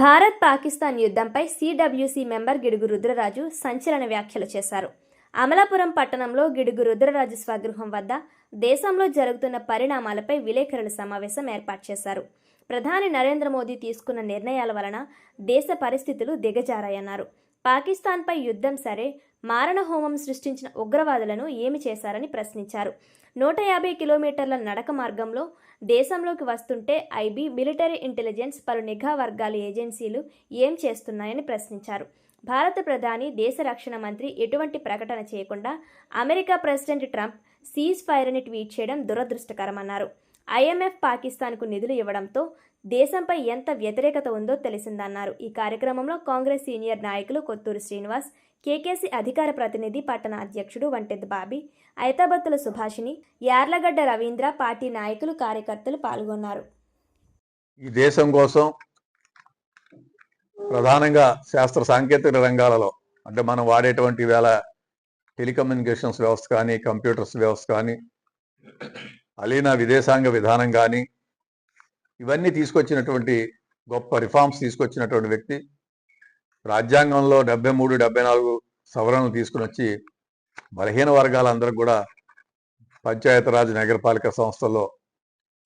భారత్ పాకిస్తాన్ యుద్ధంపై CWC member Gidugu Rudraraju సంచలన వ్యాఖ్యలు చేశారు. అమలాపురం పట్టణంలో గిడుగు రుద్రరాజు స్వగృహం వద్ద దేశంలో జరుగుతున్న పరిణామాలపై విలేకరుల సమావేశం ఏర్పాటు చేశారు. ప్రధాని నరేంద్ర మోదీ తీసుకున్న నిర్ణయాల వలన దేశ పరిస్థితులు దిగజారాయన్నారు. పాకిస్తాన్పై యుద్ధం సరే మారణహోమం సృష్టించిన ఉగ్రవాదులను ఏమి చేశారని ప్రశ్నించారు. నూట యాభై కిలోమీటర్ల నడక మార్గంలో దేశంలోకి వస్తుంటే ఐబీ మిలిటరీ ఇంటెలిజెన్స్ పలు నిఘా వర్గాల ఏజెన్సీలు ఏం చేస్తున్నాయని ప్రశ్నించారు. భారత ప్రధాని దేశ రక్షణ మంత్రి ఎటువంటి ప్రకటన చేయకుండా America president Trump cease fire అని ట్వీట్ చేయడం దురదృష్టకరమన్నారు. ఐఎంఎఫ్ పాకిస్తాన్కు నిధులు ఇవ్వడంతో దేశంపై ఎంత వ్యతిరేకత ఉందో తెలిసిందన్నారు. ఈ కార్యక్రమంలో కాంగ్రెస్ సీనియర్ నాయకులు కొత్తూరు శ్రీనివాస్ కేకేసీ అధికార ప్రతినిధి పట్టణ అధ్యక్షుడు వంటెద్ బాబీ ఐతాబత్తుల సుభాషిణి యార్లగడ్డ రవీంద్ర పార్టీ నాయకులు కార్యకర్తలు పాల్గొన్నారు. ఈ దేశం కోసం ప్రధానంగా శాస్త్ర సాంకేతిక రంగాలలో అంటే మనం వాడేటువంటి వేళ టెలికమ్యూనికేషన్స్ వ్యవస్థ కానీ కంప్యూటర్స్ వ్యవస్థ కానీ అలీనా విదేశాంగ విధానం కానీ ఇవన్నీ తీసుకొచ్చినటువంటి గొప్ప రిఫార్మ్స్ తీసుకొచ్చినటువంటి వ్యక్తి. రాజ్యాంగంలో డెబ్బై మూడు డెబ్బై నాలుగు సవరణలు తీసుకుని వచ్చి బలహీన వర్గాలందరూ కూడా పంచాయతీరాజ్ నగరపాలిక సంస్థల్లో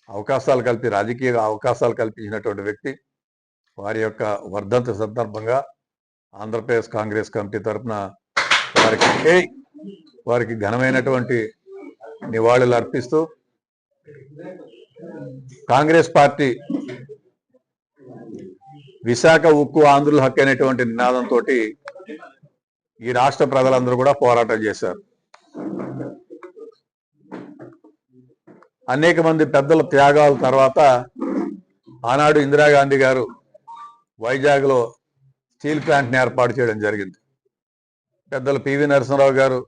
అవకాశాలు కల్పి రాజకీయ అవకాశాలు కల్పించినటువంటి వ్యక్తి. వారి యొక్క వర్ధంతి సందర్భంగా ఆంధ్రప్రదేశ్ కాంగ్రెస్ కమిటీ తరఫున వారికి వారికి ఘనమైనటువంటి నివాళులు అర్పిస్తూ కాంగ్రెస్ పార్టీ విశాఖ ఉక్కు ఆంధ్రుల హక్కు అనేటువంటి నినాదంతో ఈ రాష్ట్ర ప్రజలందరూ కూడా పోరాటం చేశారు. అనేక మంది పెద్దల త్యాగాల తర్వాత ఆనాడు ఇందిరాగాంధీ గారు వైజాగ్లో స్టీల్ ప్లాంట్ని ఏర్పాటు చేయడం జరిగింది. పెద్దలు పివి నరసింహరావు గారు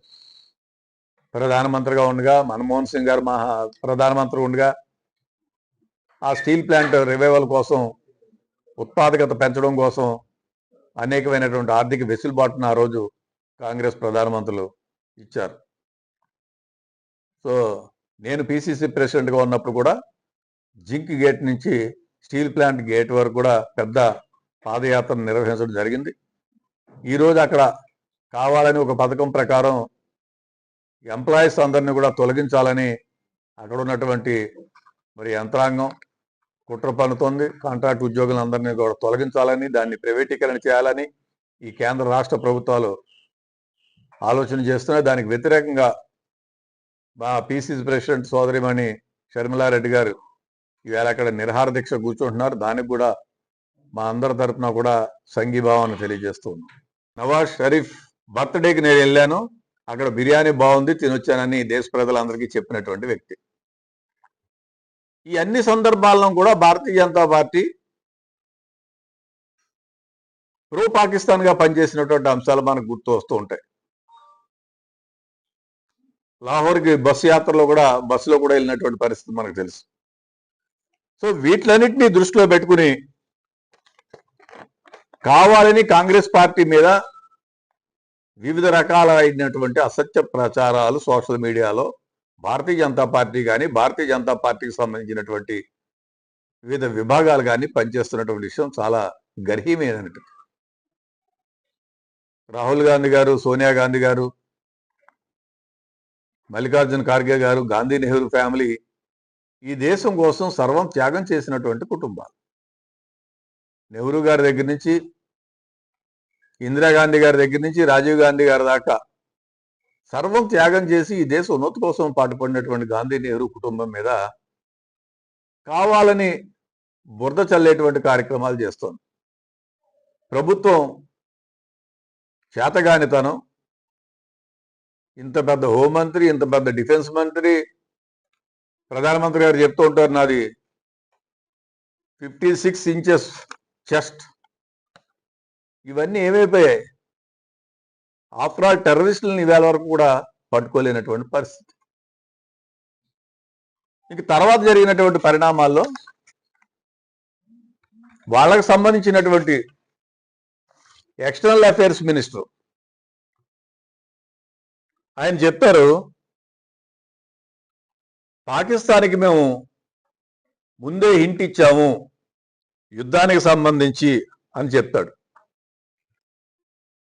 ప్రధానమంత్రిగా ఉండగా మన్మోహన్ సింగ్ గారు మహా ప్రధానమంత్రి ఉండగా ఆ స్టీల్ ప్లాంట్ రివైవల్ కోసం ఉత్పాదకత పెంచడం కోసం అనేకమైనటువంటి ఆర్థిక వెసులుబాటును ఆ రోజు కాంగ్రెస్ ప్రధానమంత్రులు ఇచ్చారు. సో నేను పిసిసి ప్రెసిడెంట్గా ఉన్నప్పుడు కూడా జింక్ గేట్ నుంచి స్టీల్ ప్లాంట్ గేట్ వరకు కూడా పెద్ద పాదయాత్ర నిర్వహించడం జరిగింది. ఈరోజు అక్కడ కావాలని ఒక పథకం ప్రకారం ఎంప్లాయీస్ అందరినీ కూడా తొలగించాలని అక్కడ ఉన్నటువంటి మరి యంత్రాంగం కుట్ర పన్నుతోంది. కాంట్రాక్ట్ ఉద్యోగులందరినీ కూడా తొలగించాలని దాన్ని ప్రైవేటీకరణ చేయాలని ఈ కేంద్ర రాష్ట్ర ప్రభుత్వాలు ఆలోచన చేస్తున్నాయి. దానికి వ్యతిరేకంగా మా పీసీసీ ప్రెసిడెంట్ సోదరిమణి షర్మిలారెడ్డి గారు ఈవేళ అక్కడ నిరహార దీక్ష కూర్చుంటున్నారు. దానికి కూడా మా అందరి తరఫున కూడా సంఘీభావాన్ని తెలియజేస్తున్నాం. నవాజ్ షరీఫ్ బర్త్డేకి నేను వెళ్ళాను. అక్కడ బిర్యానీ బాగుంది తినొచ్చానని దేశ ప్రజలందరికీ చెప్పినటువంటి వ్యక్తి. ఈ అన్ని సందర్భాల్లో కూడా భారతీయ జనతా పార్టీ ప్రో పాకిస్తాన్గా పనిచేసినటువంటి అంశాలు మనకు గుర్తు వస్తూ ఉంటాయి. లాహోర్కి బస్సు యాత్రలో కూడా బస్సులో కూడా వెళ్ళినటువంటి పరిస్థితి మనకు తెలుసు. సో వీటిలన్నింటినీ దృష్టిలో పెట్టుకుని కావాలని కాంగ్రెస్ పార్టీ మీద వివిధ రకాలైనటువంటి అసత్య ప్రచారాలు సోషల్ మీడియాలో భారతీయ జనతా పార్టీ కానీ భారతీయ జనతా పార్టీకి సంబంధించినటువంటి వివిధ విభాగాలు కానీ పనిచేస్తున్నటువంటి విషయం చాలా గర్హీమైనటువంటి రాహుల్ గాంధీ గారు సోనియా గాంధీ గారు మల్లికార్జున ఖార్గే గారు గాంధీ నెహ్రూ ఫ్యామిలీ ఈ దేశం కోసం సర్వం త్యాగం చేసినటువంటి కుటుంబాలు. నెహ్రూ గారి దగ్గర నుంచి ఇందిరాగాంధీ గారి దగ్గర నుంచి రాజీవ్ గాంధీ గారి దాకా సర్వం త్యాగం చేసి ఈ దేశ ఉన్నతి కోసం పాటుపడినటువంటి గాంధీ నెహ్రూ కుటుంబం మీద కావాలని బురద చల్లేటువంటి కార్యక్రమాలు చేస్తోంది. ప్రభుత్వం చేతగానితనం ఇంత పెద్ద హోంమంత్రి ఇంత పెద్ద డిఫెన్స్ మంత్రి ప్రధానమంత్రి గారు చెప్తూ ఉంటారు నాది ఫిఫ్టీ సిక్స్ ఇంచెస్ చెస్ట్. ఇవన్నీ ఏమైపోయాయి? ఆఫ్టర్ ఆల్ టెర్రరిస్టులను ఇవాళ వరకు కూడా పట్టుకోలేనటువంటి పరిస్థితి. ఇంక తర్వాత జరిగినటువంటి పరిణామాల్లో వాళ్ళకు సంబంధించినటువంటి ఎక్స్టర్నల్ అఫైర్స్ మినిస్టర్ ఆయన చెప్పారు పాకిస్తాన్కి మేము ముందే హింట్ ఇచ్చాము యుద్ధానికి సంబంధించి అని చెప్తాడు